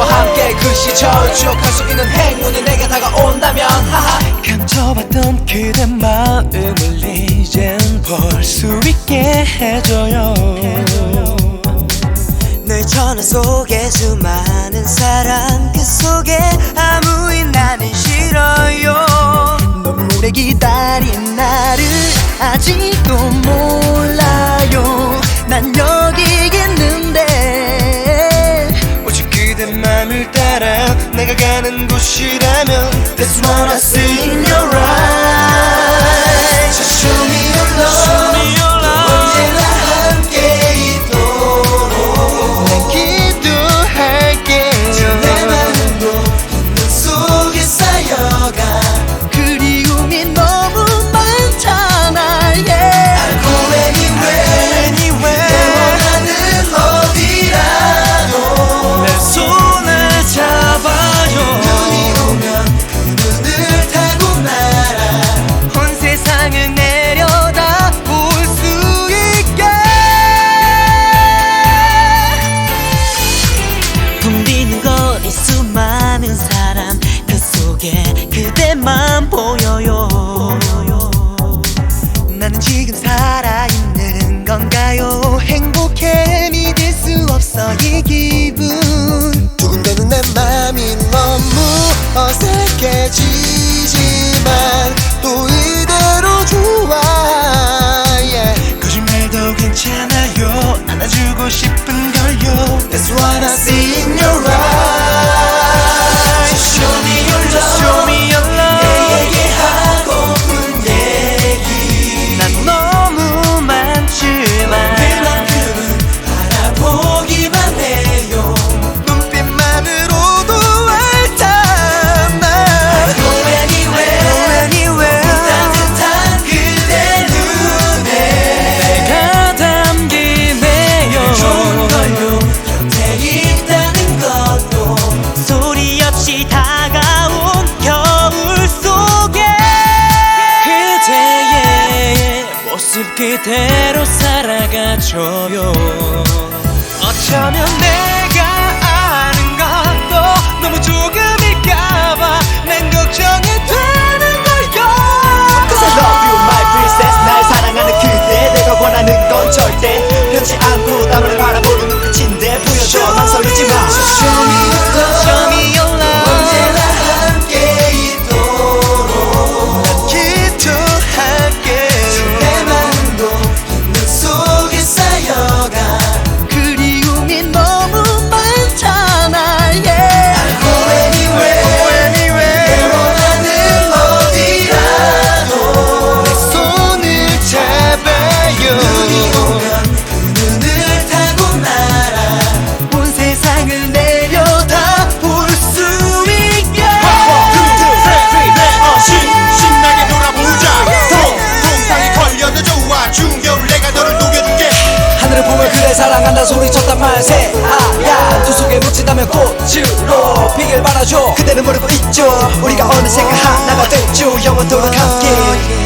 그 시절 추억할 수 있는 행운이 내게 다가온다면 하하. 감춰봤던 그대 마음을 이젠 볼 수 있게 해줘요. 늘 전화 속에 수많은 사람 그 속에 아무인 나는 싫어요. 눈물에 기다린 나를 아직도 가 가는 곳이라면 That's what I see 이 기분. 두근대는 내 맘이 너무 어색해지지만 또 이대로 좋아. Yeah. 거짓말도 괜찮아요. 안아주고 싶은 걸요. That's what I see 모습 그대로 살아가줘요. 어쩌면 내가 사랑한다 소리쳤단 말 새하얀 두 속에 묻힌다면 꽃으로 피길 바라줘. 그대는 모르고 있죠. 우리가 어느샌가 하나가 됐죠. 영원토록 함께